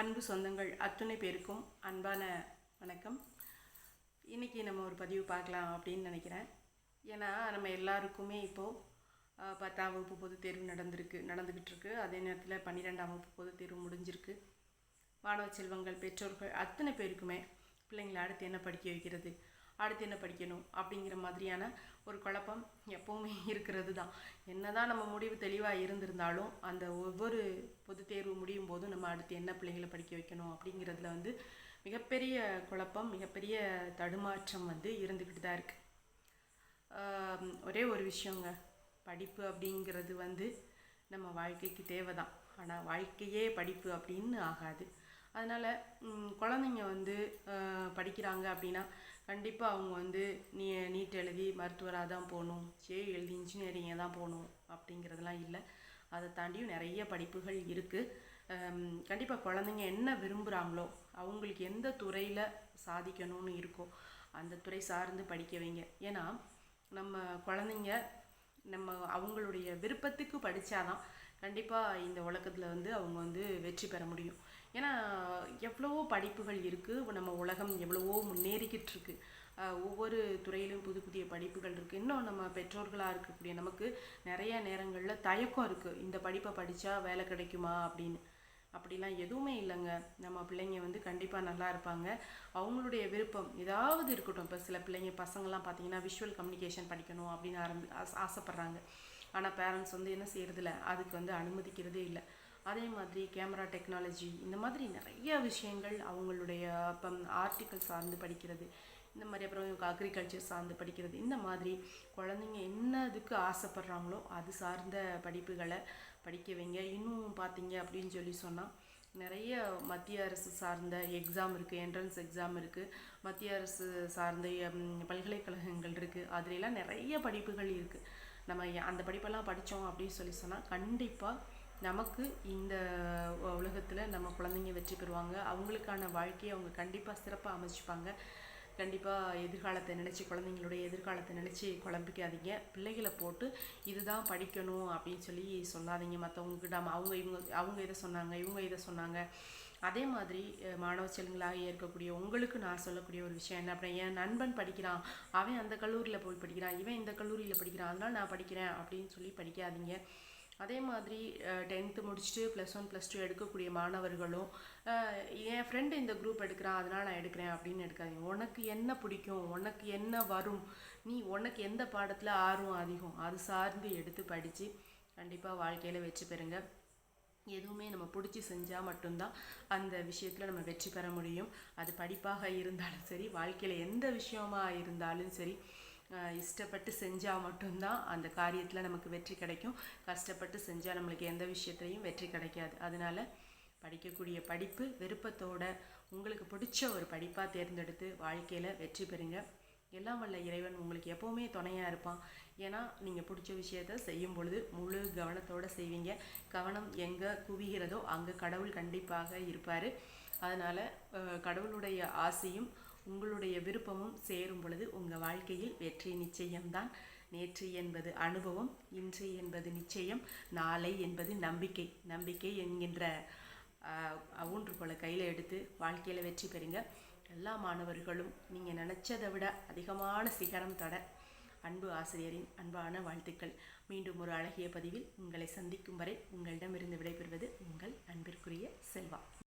அன்பு சொந்தங்கள் அத்துணை பேருக்கும் அன்பான வணக்கம். இன்றைக்கி நம்ம ஒரு பதிவு பார்க்கலாம் அப்படின்னு நினைக்கிறேன். ஏன்னா நம்ம எல்லாருக்குமே இப்போது பத்தாம் வகுப்பு பொதுத் தேர்வு நடந்திருக்கு நடந்துக்கிட்டு இருக்கு. அதே நேரத்தில் பன்னிரெண்டாம் வகுப்பு பொதுத் தேர்வு முடிஞ்சிருக்கு. மாணவ செல்வங்கள் பெற்றோர்கள் அத்தனை பேருக்குமே பிள்ளைங்களை அடுத்து என்ன படிக்க வைக்கிறது? அடுத்து என்ன படிக்கணும் அப்படிங்கிற மாதிரியான ஒரு குழப்பம் எப்போவுமே இருக்கிறது தான் என்ன தான் நம்ம முடிவு தெளிவாக இருந்திருந்தாலும் அந்த ஒவ்வொரு பொது தேர்வு முடியும் போதும் நம்ம அடுத்து என்ன பிள்ளைங்களை படிக்க வைக்கணும் அப்படிங்கிறதுல வந்து மிகப்பெரிய குழப்பம் மிகப்பெரிய தடுமாற்றம் வந்து இருந்துக்கிட்டு தான் இருக்குது ஒரே ஒரு விஷயங்க. படிப்பு அப்படிங்கிறது வந்து நம்ம வாழ்க்கைக்கு தேவை தான் ஆனால் வாழ்க்கையே படிப்பு அப்படின்னு ஆகாது. அதனால் குழந்தைங்க வந்து படிக்கிறாங்க அப்படின்னா கண்டிப்பாக அவங்க வந்து நீ நீட் எழுதி மருத்துவராக தான் போகணும். ஜே எழுதி இன்ஜினியரிங்கை தான் போகணும் அப்படிங்கிறதெல்லாம் இல்லை. அதை தாண்டியும் நிறைய படிப்புகள் இருக்குது கண்டிப்பாக குழந்தைங்க என்ன விரும்புகிறாங்களோ அவங்களுக்கு எந்த துறையில் சாதிக்கணும்னு இருக்கோ அந்த துறை சார்ந்து படிக்க வைங்க. ஏன்னா நம்ம குழந்தைங்க நம்ம அவங்களுடைய விருப்பத்துக்கு படித்தாதான் கண்டிப்பாக இந்த உலகத்தில் வந்து அவங்க வந்து வெற்றி பெற முடியும். ஏன்னா எவ்வளவோ படிப்புகள் இருக்குது நம்ம உலகம் எவ்வளவோ முன்னேறிக்கிட்டு இருக்கு ஒவ்வொரு துறையிலும் புது புதிய படிப்புகள் இருக்குது இன்னும் நம்ம பெற்றோர்களாக இருக்கக்கூடிய நமக்கு நிறைய நேரங்களில் தயக்கம் இருக்குது இந்த படிப்பை படித்தா வேலை கிடைக்குமா அப்படின்னு. அப்படிலாம் எதுவுமே இல்லைங்க. நம்ம பிள்ளைங்க வந்து கண்டிப்பாக நல்லா இருப்பாங்க. அவங்களுடைய விருப்பம் ஏதாவது இருக்கட்டும். இப்போ சில பிள்ளைங்க பசங்கள்லாம் பார்த்தீங்கன்னா விஷுவல் கம்யூனிகேஷன் படிக்கணும் அப்படின்னு ஆரம்பி ஆசைப்பட்றாங்க. ஆனால் பேரண்ட்ஸ் வந்து என்ன செய்கிறதில்ல அதுக்கு வந்து அனுமதிக்கிறதே இல்லை. அதே மாதிரி கேமரா டெக்னாலஜி இந்த மாதிரி நிறைய விஷயங்கள் அவங்களுடைய இப்போ ஆர்டிக்கல் சார்ந்து படிக்கிறது. இந்த மாதிரி அப்புறம் அக்ரிகல்ச்சர் சார்ந்து படிக்கிறது. இந்த மாதிரி குழந்தைங்க என்ன இதுக்கு ஆசைப்படுறாங்களோ அது சார்ந்த படிப்புகளை படிக்க வைங்க. இன்னும் பார்த்தீங்க அப்படின்னு சொல்லி சொன்னால் நிறைய மத்திய அரசு சார்ந்த எக்ஸாம் இருக்குது என்ட்ரன்ஸ் எக்ஸாம் இருக்குது மத்திய அரசு சார்ந்த பல்கலைக்கழகங்கள் இருக்குது அதுலலாம் நிறைய படிப்புகள் இருக்குது நம்ம அந்த படிப்பெல்லாம் படித்தோம் அப்படின்னு சொல்லி சொன்னால் கண்டிப்பாக நமக்கு இந்த உலகத்தில் நம்ம குழந்தைங்க வெற்றி பெறுவாங்க. அவங்களுக்கான வாழ்க்கையை அவங்க கண்டிப்பாக சிறப்பாக அமைச்சுப்பாங்க. கண்டிப்பாக எதிர்காலத்தை நினச்சி குழந்தைங்களுடைய எதிர்காலத்தை நினச்சி குழம்பிக்காதீங்க. பிள்ளைகளை போட்டு இதுதான் படிக்கணும் அப்படின்னு சொல்லி சொல்லாதீங்க. மற்றவங்கக்கிட்ட அவங்க இவங்க அவங்க இதை சொன்னாங்க இவங்க இதை சொன்னாங்க. அதே மாதிரி மாணவ செல்வங்களாக இருக்கக்கூடிய உங்களுக்கு நான் சொல்லக்கூடிய ஒரு விஷயம் என்ன அப்படின்னா என் நண்பன் படிக்கிறான். அவன் அந்த கல்லூரியில் போய் படிக்கிறான். இவன் இந்த கல்லூரியில் படிக்கிறான். அதனால் நான் படிக்கிறேன் அப்படின்னு சொல்லி படிக்காதீங்க. அதே மாதிரி டென்த்து முடிச்சுட்டு ப்ளஸ் ஒன் ப்ளஸ் டூ எடுக்கக்கூடிய மாணவர்களும் என் ஃப்ரெண்டு இந்த குரூப் எடுக்கிறான் அதனால் நான் எடுக்கிறேன் அப்படின்னு எடுக்காதீங்க. உனக்கு என்ன பிடிக்கும்? உனக்கு என்ன வரும்? நீ உனக்கு எந்த பாடத்தில் ஆர்வம் அதிகம்? அது சார்ந்து எடுத்து படித்து கண்டிப்பாக வாழ்க்கையில் வெற்றி பெறுங்க. எதுவுமே நம்ம பிடிச்சி செஞ்சால் மட்டும்தான் அந்த விஷயத்தில் நம்ம வெற்றி பெற முடியும். அது படிப்பாக இருந்தாலும் சரி வாழ்க்கையில் எந்த விஷயமாக இருந்தாலும் சரி இஷ்டப்பட்டு செஞ்சால் மட்டும்தான் அந்த காரியத்தில் நமக்கு வெற்றி கிடைக்கும். கஷ்டப்பட்டு செஞ்சால் நம்மளுக்கு எந்த விஷயத்துலையும் வெற்றி கிடைக்காது. அதனால் படிக்கக்கூடிய படிப்பு விருப்பத்தோட உங்களுக்கு பிடிச்ச ஒரு படிப்பாக தேர்ந்தெடுத்து வாழ்க்கையில் வெற்றி பெறுங்க. எல்லாம் வல்ல இறைவன் உங்களுக்கு எப்போவுமே துணையாக இருப்பான். ஏன்னா நீங்கள் பிடிச்ச விஷயத்த செய்யும் பொழுது முழு கவனத்தோடு செய்வீங்க. கவனம் எங்கே குவிகிறதோ அங்கே கடவுள் கண்டிப்பாக இருப்பார். அதனால் கடவுளுடைய ஆசையும் உங்களுடைய விருப்பமும் சேரும் பொழுது உங்கள் வாழ்க்கையில் வெற்றி நிச்சயம்தான். நேற்று என்பது அனுபவம் இன்று என்பது நிச்சயம் நாளை என்பது நம்பிக்கை. நம்பிக்கை என்கின்ற ஊன்றுகோலை கையில் எடுத்து வாழ்க்கையில் வெற்றி பெறுங்க. எல்லா மாணவர்களும் நீங்கள் நினச்சதை விட அதிகமான சிகரம் தட. அன்பு ஆசிரியரின் அன்பான வாழ்த்துக்கள். மீண்டும் ஒரு அழகிய பதிவில் உங்களை சந்திக்கும் வரை உங்களிடமிருந்து விடைபெறுவது உங்கள் அன்பிற்குரிய செல்வா.